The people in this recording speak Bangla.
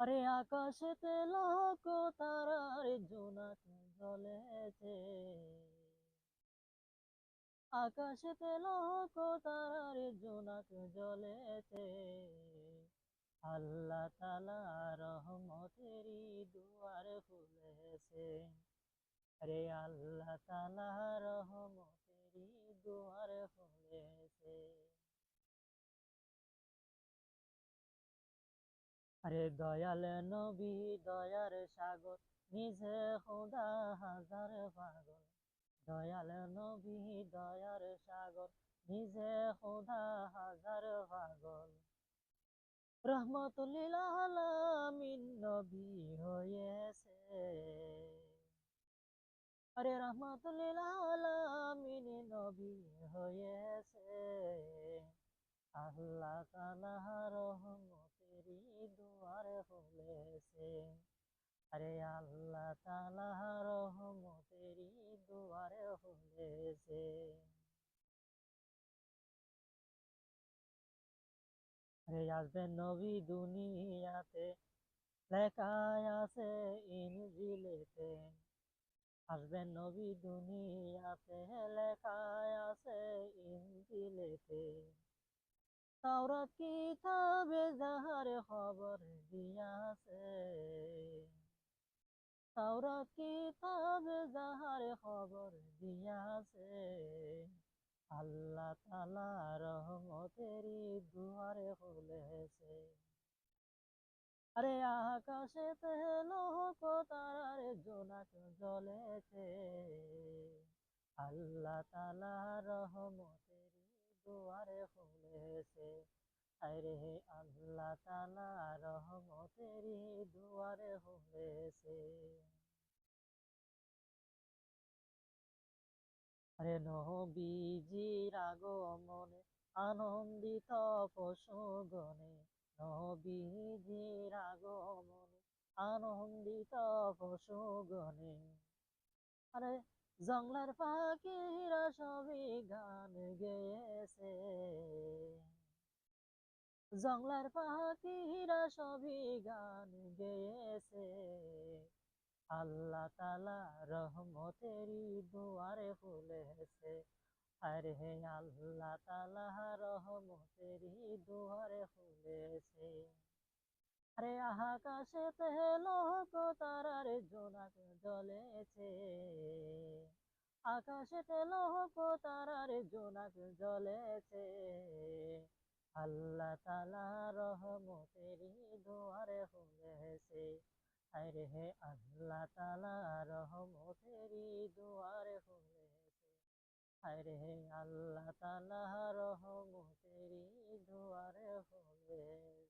আরে আকাশেতে লাখ তারার জোনাক জ্বলেছে। আকাশেতে লাখ তারার জোনাক জ্বলেছে। আল্লাহ তালা রহমতেরই দুয়ার খুলেছে। রে আল্লাহ তালা রহমতেরই দুয়ার খুলেছে। আরে দয়াল নবী, দয়ার সাগর, নিজে খোদা হাজার পাগল। দয়াল নবী, দয়ার সাগর, নিজে খোদা হাজার পাগল। রহমতুল্লিল আলামিন নবী হয়েছে। আরে রহমতুল্লিল আলামিন নবী হয়েছে। আল্লাহ তালা রহমতেরই দুয়ার খুলেছে আরে আল্লাহ তালা রহমতেরই দুয়ার খুলেছে আরে আসবে নবী দুনিয়াতে, লেখায় আছে ইনজিলেতে। আসবেন নবী দুনিয়াতে, লেখায় আছে ইনজিলেতে। তাওরাত কিতাবে যাহার খবর দিয়াছে? তাওরাত কিতাবে যাহার খবর দিয়াছে? আল্লাহ তালা রহমতেরই দুয়ারে খুলেছে। আরে আকাশে লোক তারার জোনাক জ্বলেছে। আল্লাহ তালা রহমতেরই দুয়ারে খুলেছে। আরে আল্লাহ তালা রহমতেরই দুয়ারে খুলেছে আরে নবীজির আগমনে আনন্দিত পশুগণে নবীজির আগমনে আনন্দিত পশুগণে আরে জংলার পাখিরা সবই গান গেয়েছে জংলার পাখিরা সবই গান গেয়েছে। আল্লাহ তালা রহমতেরই দুয়ারে ফুলেছে। আরে হে আল্লাহ তালা রহমতেরই দুয়ারে ফুলেছে। আরে আকাশে লোক তারার জোনাক জ্বলেছে। আকাশে লোক তারার জোনাক জ্বলেছে। আল্লাহ তালা রহমতেরই দুয়ারে খুলেছে আরে হে আল্লাহ তালা রহমতেরই দুয়ারে খুলেছে আরে হে আল্লাহ তালা রহমতেরই দুয়ারে খুলেছে